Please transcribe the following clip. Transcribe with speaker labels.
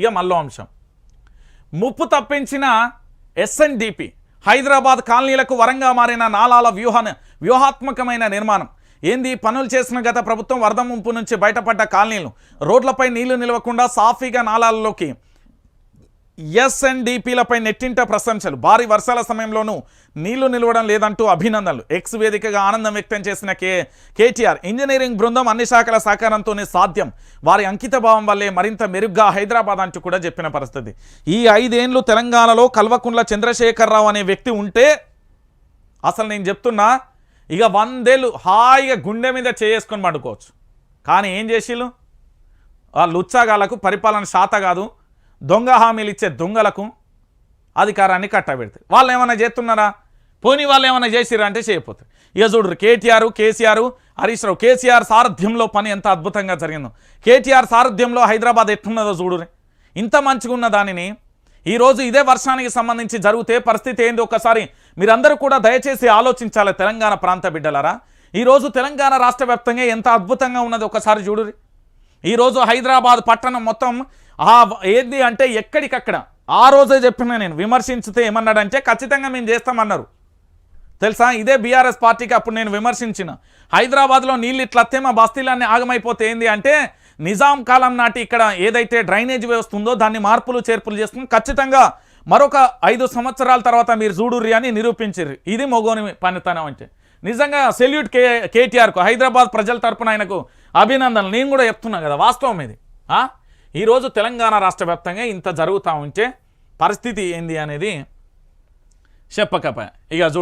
Speaker 1: ఇక మళ్ళో అంశం. ముప్పు తప్పించిన ఎస్ఎన్డిపి హైదరాబాద్ కాలనీలకు వరంగా మారిన నాలాల వ్యూహాన వ్యూహాత్మకమైన నిర్మాణం. ఏంది? పనులు చేసిన గత ప్రభుత్వం వరద ముంపు నుంచి బయటపడ్డ కాలనీలు. రోడ్లపై నీళ్ళు నిలవకుండా సాఫీగా నాలాలలోకి ఎస్ఎన్డిపిలపై నెట్టింట ప్రశంసలు. భారీ వర్షాల సమయంలోనూ నీళ్ళు నిలవడం లేదంటూ అభినందనలు. ఎక్స్ వేదికగా ఆనందం వ్యక్తం చేసిన కే కేటీఆర్ ఇంజనీరింగ్ బృందం అన్ని శాఖల సహకారంతోనే సాధ్యం. వారి అంకిత భావం వల్లే మరింత మెరుగ్గా హైదరాబాద్ అంటూ కూడా చెప్పిన పరిస్థితి. ఈ ఐదేండ్లు తెలంగాణలో కల్వకుండ్ల చంద్రశేఖరరావు అనే వ్యక్తి ఉంటే అసలు నేను చెప్తున్నా ఇక వందేళ్ళు హాయిగా గుండె మీద చేసుకొని పండుకోవచ్చు. కానీ ఏం చేసిళ్ళు? ఆ లుచ్చాగాలకు పరిపాలన శాత కాదు. దొంగ హామీలు ఇచ్చే దొంగలకు అధికారాన్ని కట్టబెడతారు వాళ్ళు ఏమైనా చేస్తున్నారా? పోనీ వాళ్ళు ఏమైనా చేసిరా అంటే చేయకపోతారు ఇక చూడరు కేటీఆర్ కేసీఆర్ హరీష్ రావు కేసీఆర్ సారథ్యంలో పని ఎంత అద్భుతంగా జరిగిందో. కేటీఆర్ సారథ్యంలో హైదరాబాద్ ఎట్టున్నదో చూడురి ఇంత మంచిగా ఉన్న దానిని ఈరోజు ఇదే వర్షానికి సంబంధించి జరిగితే పరిస్థితి ఏంది ఒక్కసారి మీరందరూ కూడా దయచేసి ఆలోచించాలి తెలంగాణ ప్రాంత బిడ్డలారా. ఈరోజు తెలంగాణ రాష్ట్ర ఎంత అద్భుతంగా ఉన్నది ఒకసారి చూడురి ఈరోజు హైదరాబాద్ పట్టణం మొత్తం ఆ ఏంది అంటే ఎక్కడికక్కడ? ఆ రోజే చెప్పిన నేను విమర్శించితే ఏమన్నాడంటే ఖచ్చితంగా మేము చేస్తామన్నారు. తెలుసా? ఇదే బీఆర్ఎస్ పార్టీకి అప్పుడు నేను విమర్శించిన. హైదరాబాద్లో నీళ్ళు ఇట్లా మా బస్తీలన్నీ ఆగమైపోతే ఏంది అంటే నిజాం కాలం నాటి ఇక్కడ ఏదైతే డ్రైనేజ్ వ్యవస్థ ఉందో దాన్ని మార్పులు చేర్పులు చేసుకుని ఖచ్చితంగా మరొక ఐదు సంవత్సరాల తర్వాత మీరు చూడుర్రి అని నిరూపించారు ఇది మొగోని పనితనం అంటే. నిజంగా సెల్యూట్ కే కేటీఆర్కు హైదరాబాద్ ప్రజల తరపున ఆయనకు అభినందనలు. నేను కూడా చెప్తున్నా కదా వాస్తవం ఇది. ఆ? ఈరోజు తెలంగాణ రాష్ట్ర వ్యాప్తంగా ఇంత జరుగుతూ ఉంటే పరిస్థితి ఏంది అనేది చెప్పకపా ఇక